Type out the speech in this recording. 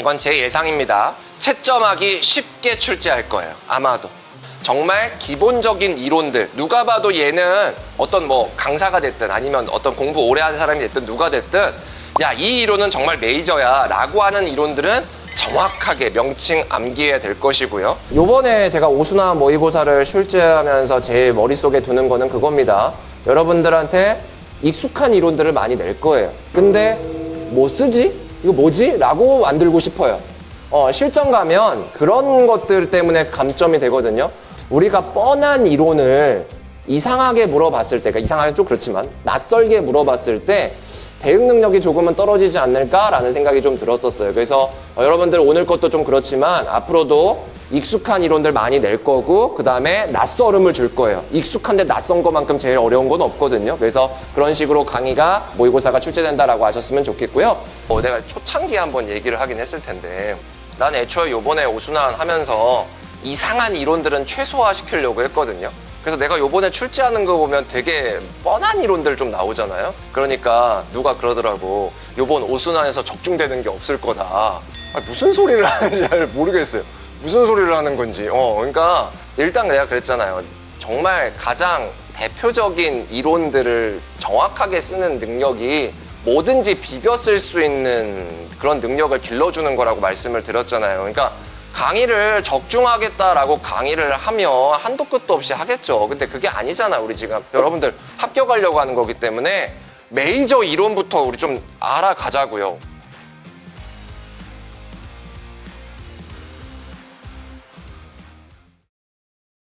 이건 제 예상입니다. 채점하기 쉽게 출제할 거예요. 아마도. 정말 기본적인 이론들 누가 봐도 얘는 어떤 뭐 강사가 됐든 아니면 어떤 공부 오래 한 사람이 됐든 누가 됐든 야 이 이론은 정말 메이저야 라고 하는 이론들은 정확하게 명칭 암기해야 될 것이고요 요번에 제가 오수나 모의고사를 출제하면서 제 머릿속에 두는 거는 그겁니다 여러분들한테 익숙한 이론들을 많이 낼 거예요 근데 뭐 쓰지? 이거 뭐지? 라고 만들고 싶어요 어, 실전 가면 그런 것들 때문에 감점이 되거든요. 우리가 뻔한 이론을 이상하게 물어봤을 때, 그러니까 이상하게 좀 그렇지만 낯설게 물어봤을 때 대응 능력이 조금은 떨어지지 않을까라는 생각이 좀 들었었어요. 그래서 어, 여러분들 오늘 것도 좀 그렇지만 앞으로도 익숙한 이론들 많이 낼 거고 그 다음에 낯설음을 줄 거예요. 익숙한데 낯선 것만큼 제일 어려운 건 없거든요. 그래서 그런 식으로 강의가 모의고사가 출제된다라고 하셨으면 좋겠고요. 어, 내가 초창기에 한번 얘기를 하긴 했을 텐데 난 애초에 요번에 오순환 하면서 이상한 이론들은 최소화 시키려고 했거든요. 그래서 내가 요번에 출제하는 거 보면 되게 뻔한 이론들 좀 나오잖아요. 그러니까 누가 그러더라고. 요번 오순환에서 적중되는 게 없을 거다. 아, 무슨 소리를 하는지 잘 모르겠어요. 무슨 소리를 하는 건지. 어, 그러니까 일단 내가 그랬잖아요. 정말 가장 대표적인 이론들을 정확하게 쓰는 능력이 뭐든지 비벼 쓸 수 있는 그런 능력을 길러주는 거라고 말씀을 드렸잖아요. 그러니까 강의를 적중하겠다라고 강의를 하면 한도 끝도 없이 하겠죠. 근데 그게 아니잖아, 우리 지금. 여러분들 합격하려고 하는 거기 때문에 메이저 이론부터 우리 좀 알아가자고요.